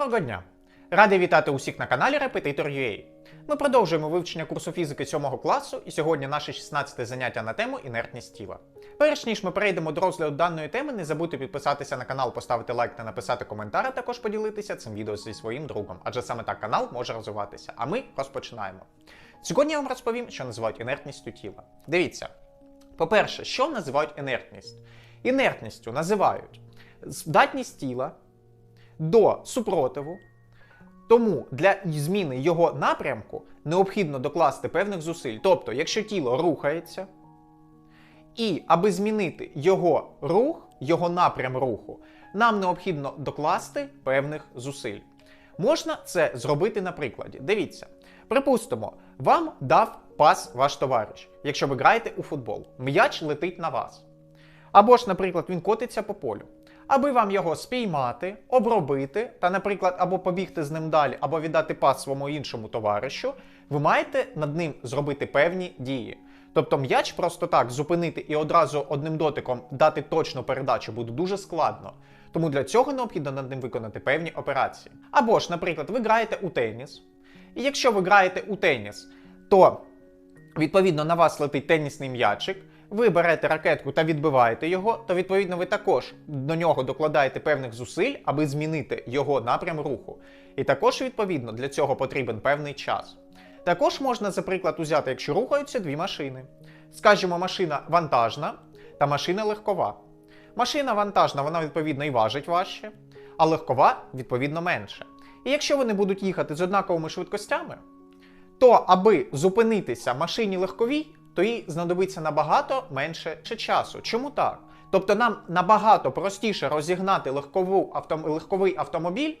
Доброго дня! Радий вітати усіх на каналі Repetitor.ua. Ми продовжуємо вивчення курсу фізики 7 класу, і сьогодні наше 16 заняття на тему інертність тіла. Перш ніж ми перейдемо до розгляду даної теми, не забудьте підписатися на канал, поставити лайк та написати коментар, а також поділитися цим відео зі своїм другом, адже саме так канал може розвиватися. А ми розпочинаємо. Сьогодні я вам розповім, що називають інертністю тіла. Дивіться, по-перше, що називають інертність? Інертністю називають здатність тіла до супротиву. Тому для зміни його напрямку необхідно докласти певних зусиль. Тобто, якщо тіло рухається, і аби змінити його рух, його напрям руху, нам необхідно докласти певних зусиль. Можна це зробити на прикладі. Дивіться, припустимо, вам дав пас ваш товариш, якщо ви граєте у футбол. М'яч летить на вас. Або ж, наприклад, він котиться по полю. Аби вам його спіймати, обробити та, наприклад, або побігти з ним далі, або віддати пас своєму іншому товаришу, ви маєте над ним зробити певні дії. Тобто м'яч просто так зупинити і одразу одним дотиком дати точну передачу буде дуже складно. Тому для цього необхідно над ним виконати певні операції. Або ж, наприклад, ви граєте у теніс, і якщо ви граєте у теніс, то відповідно на вас летить тенісний м'ячик. Ви берете ракетку та відбиваєте його, то відповідно ви також до нього докладаєте певних зусиль, аби змінити його напрям руху. І також, відповідно, для цього потрібен певний час. Також можна, за приклад, узяти, якщо рухаються дві машини. Скажімо, машина вантажна та машина легкова. Машина вантажна, вона відповідно і важить важче, а легкова відповідно менше. І якщо вони будуть їхати з однаковими швидкостями, то аби зупинитися машині легковій, то їй знадобиться набагато менше часу. Чому так? Тобто нам набагато простіше розігнати легкову авто... легковий автомобіль,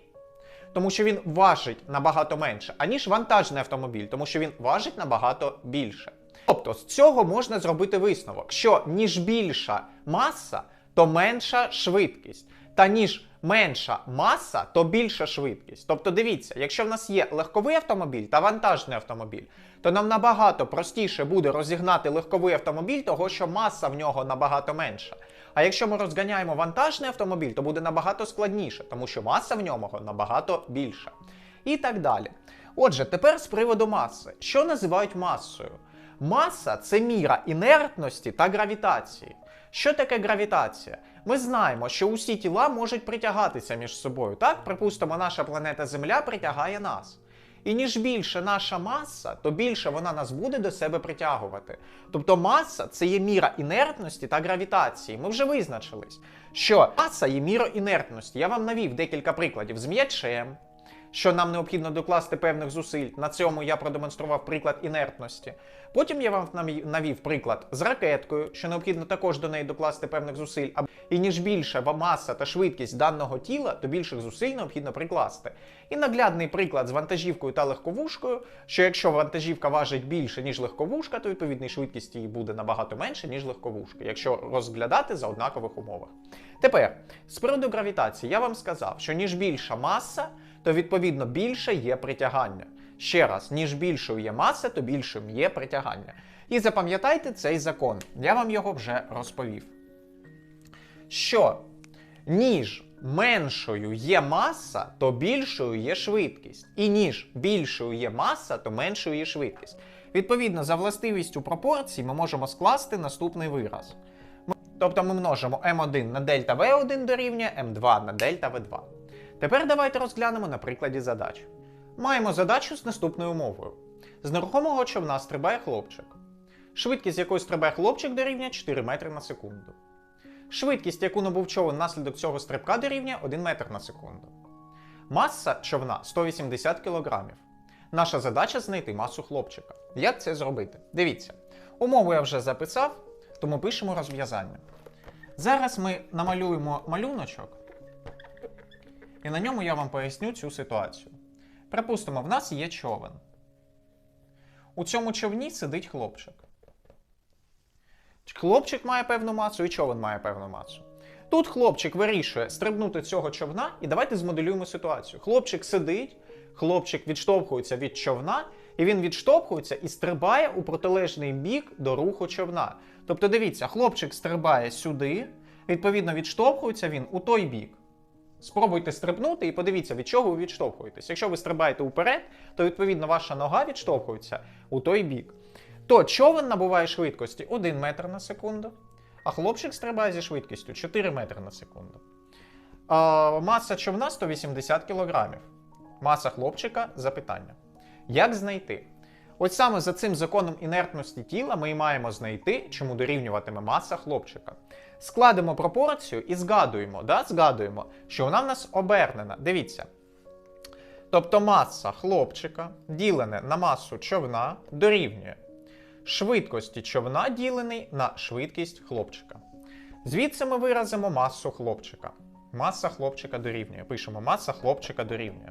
тому що він важить набагато менше, аніж вантажний автомобіль, тому що він важить набагато більше. Тобто з цього можна зробити висновок, що ніж більша маса, то менша швидкість. Та ніж менша маса, то більша швидкість. Тобто, дивіться, якщо в нас є легковий автомобіль та вантажний автомобіль, то нам набагато простіше буде розігнати легковий автомобіль, того що маса в нього набагато менша. А якщо ми розганяємо вантажний автомобіль, то буде набагато складніше, тому що маса в ньому набагато більша. І так далі. Отже, тепер з приводу маси. Що називають масою? Маса це міра інертності та гравітації. Що таке гравітація? Ми знаємо, що усі тіла можуть притягатися між собою. Так, припустимо, наша планета Земля притягає нас. І ніж більше наша маса, то більше вона нас буде до себе притягувати. Тобто маса це є міра інертності та гравітації. Ми вже визначились, що маса є міра інертності. Я вам навів декілька прикладів з м'ячем, що нам необхідно докласти певних зусиль. На цьому я продемонстрував приклад інертності. Потім я вам навів приклад з ракеткою, що необхідно також до неї докласти певних зусиль. І ніж більша маса та швидкість даного тіла, то більших зусиль необхідно прикласти. І наглядний приклад з вантажівкою та легковушкою, що якщо вантажівка важить більше, ніж легковушка, то відповідно швидкість її буде набагато менше, ніж легковушка, якщо розглядати за однакових умовах. Тепер, з приводу гравітації, я вам сказав, що ніж більша маса, то відповідно більше є притягання. Ще раз, ніж більшою є маса, то більшим є притягання. І запам'ятайте цей закон, я вам його вже розповів. Що ніж меншою є маса, то більшою є швидкість. І ніж більшою є маса, то меншою є швидкість. Відповідно, за властивістю пропорцій ми можемо скласти наступний вираз. Тобто ми множимо m1 на дельта v1 дорівнює m2 на дельта v2. Тепер давайте розглянемо на прикладі задач. Маємо задачу з наступною умовою. З нерухомого човна стрибає хлопчик. Швидкість якої стрибає хлопчик дорівнює 4 метри на секунду. Швидкість, яку набув човен внаслідок цього стрибка, дорівнює 1 метр на секунду. Маса човна 180 кг. Наша задача знайти масу хлопчика. Як це зробити? Дивіться. Умову я вже записав, тому пишемо розв'язання. Зараз ми намалюємо малюночок, і на ньому я вам поясню цю ситуацію. Припустимо, в нас є човен. У цьому човні сидить хлопчик. Хлопчик має певну масу і човен має певну масу. Тут хлопчик вирішує стрибнути цього човна, і давайте змоделюємо ситуацію. Хлопчик сидить, хлопчик відштовхується від човна, і він відштовхується і стрибає у протилежний бік до руху човна. Тобто, дивіться, хлопчик стрибає сюди, відповідно, відштовхується він у той бік. Спробуйте стрибнути і подивіться, від чого ви відштовхуєтесь. Якщо ви стрибаєте уперед, то відповідно ваша нога відштовхується у той бік. То човен набуває швидкості 1 метр на секунду, а хлопчик стрибає зі швидкістю 4 метри на секунду. А, маса човна 180 кг. Маса хлопчика запитання. Як знайти? Ось саме за цим законом інертності тіла ми і маємо знайти, чому дорівнюватиме маса хлопчика. Складемо пропорцію і згадуємо, да? згадуємо, що вона в нас обернена. Дивіться. Тобто маса хлопчика ділене на масу човна дорівнює швидкості човна ділений на швидкість хлопчика. Звідси ми виразимо масу хлопчика. Маса хлопчика дорівнює. Пишемо маса хлопчика дорівнює.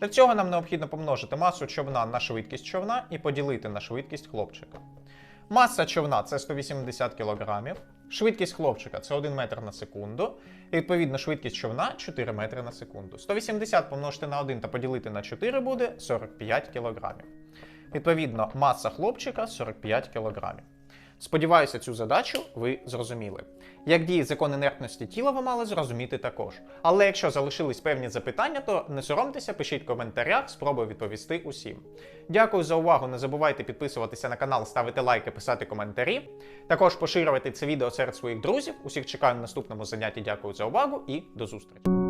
Для цього нам необхідно помножити масу човна на швидкість човна і поділити на швидкість хлопчика. Маса човна це 180 кг, швидкість хлопчика це 1 метр на секунду, і відповідно швидкість човна 4 метри на секунду. 180 помножити на 1 та поділити на 4 буде 45 кг. Відповідно, маса хлопчика 45 кг. Сподіваюся, цю задачу ви зрозуміли. Як діє закон інертності тіла, ви мали зрозуміти також. Але якщо залишились певні запитання, то не соромтеся, пишіть в коментарях, спробую відповісти усім. Дякую за увагу. Не забувайте підписуватися на канал, ставити лайки, писати коментарі. Також поширювати це відео серед своїх друзів. Усіх чекаю на наступному занятті. Дякую за увагу і до зустрічі!